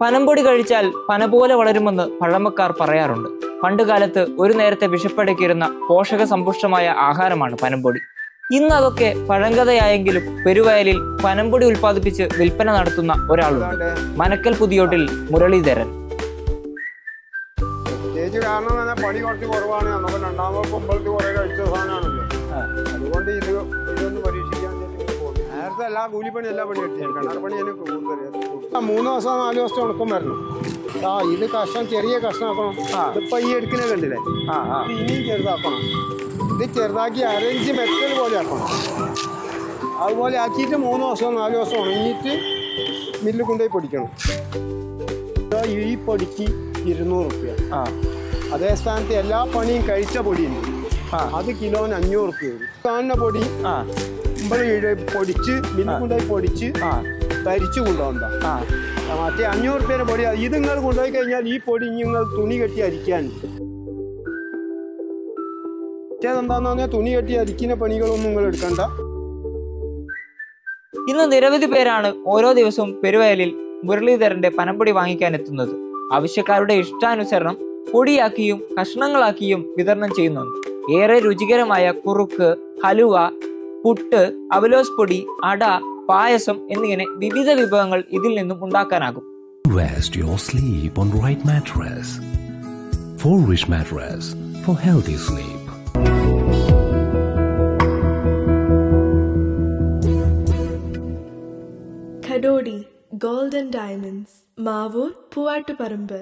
പനംപൊടി കഴിച്ചാൽ പന പോലെ വളരുമെന്ന് പഴമക്കാർ പറയാറുണ്ട്. പണ്ടുകാലത്ത് ഒരു നേരത്തെ വിഷപ്പടക്കിയിരുന്ന പോഷക സമ്പുഷ്ടമായ ആഹാരമാണ് പനംപൊടി. ഇന്ന് അതൊക്കെ പഴങ്കഥയായെങ്കിലും പെരുവയലിൽ പനംപൊടി ഉൽപ്പാദിപ്പിച്ച് വിൽപ്പന നടത്തുന്ന ഒരാളുണ്ട്. മനക്കൽ പുതിയോട്ടിൽ മുരളീധരൻ. പ്രത്യേകിച്ച് കാരണം തന്നെ പണി കുറച്ച് കുറവാണ്. നമുക്ക് രണ്ടാമത് മുമ്പത്ത് കുറെ കഴിച്ച സാധനമാണല്ലോ. അതുകൊണ്ട് ഇത് ഇതൊന്ന് ഇങ്ങനെ എല്ലാ കൂലിപ്പണി എല്ലാ പണി എനിക്ക് കൂടുതൽ മൂന്ന് ദിവസം നാല് ദിവസം ഉണക്കം വരണം. ആ ഇത് കഷ്ണം ചെറിയ കഷ്ണമാക്കണം. ഇപ്പൊ ഈ എടുക്കുന്ന കണ്ടില്ലേ? ആ ഇനിയും ചെറുതാക്കണം. ഇത് ചെറുതാക്കി അരഞ്ച് മെത്തൽ പോലെ ആക്കണം. അതുപോലെ ആക്കിയിട്ട് മൂന്ന് ദിവസം നാല് ദിവസം ഉണങ്ങിയിട്ട് മില്ലിൽ കൊണ്ടുപോയി പൊടിക്കണം. ഈ പൊടിക്ക് ഇരുന്നൂറ് റുപ്യ. ആ. അതേ സ്ഥാനത്ത് എല്ലാ പണിയും കഴിച്ച പൊടിയുണ്ട്. ആ. അത് കിലോന് അഞ്ഞൂറ് റുപ്യ വരും. കാണുന്ന പൊടി നമ്മൾ പൊടിച്ച് മില്ലിൽ കൊണ്ടുപോയി പൊടിച്ച് തരിച്ചു കൊണ്ടുപോകണ്ട. മറ്റേ അഞ്ഞൂറ് റുപ്യേന്റെ പൊടി ഇത് നിങ്ങൾ കൊണ്ടുപോയി കഴിഞ്ഞാൽ ഈ പൊടി നിങ്ങൾ തുണി കെട്ടി അരിക്കാൻ. മറ്റേതെന്താന്ന് പറഞ്ഞാൽ തുണി കെട്ടി അരിക്കുന്ന പണികളൊന്നും നിങ്ങൾ എടുക്കണ്ട. ഇന്ന് നിരവധി പേരാണ് ഓരോ ദിവസവും പെരുവയലിൽ മുരളീധരന്റെ പനംപൊടി വാങ്ങിക്കാൻ എത്തുന്നത്. ആവശ്യക്കാരുടെ ഇഷ്ടാനുസരണം പൊടിയാക്കിയും കഷ്ണങ്ങളാക്കിയും വിതരണം ചെയ്യുന്നുണ്ട്. ഏറെ രുചികരമായ കുറുക്ക് ഹലുവ പുട്ട് അവലോസ് പൊടി അട പായസം എന്നിങ്ങനെ വിവിധ വിഭവങ്ങൾ ഇതിൽ നിന്നും ഉണ്ടാക്കാനാകും Rest your sleep on right mattress. For rich mattress for healthy sleep. ഖഡോഡി ഗോൾഡൻ ഡയമണ്ട്സ് മാവൂർ പൂവാട്ടുപറമ്പ്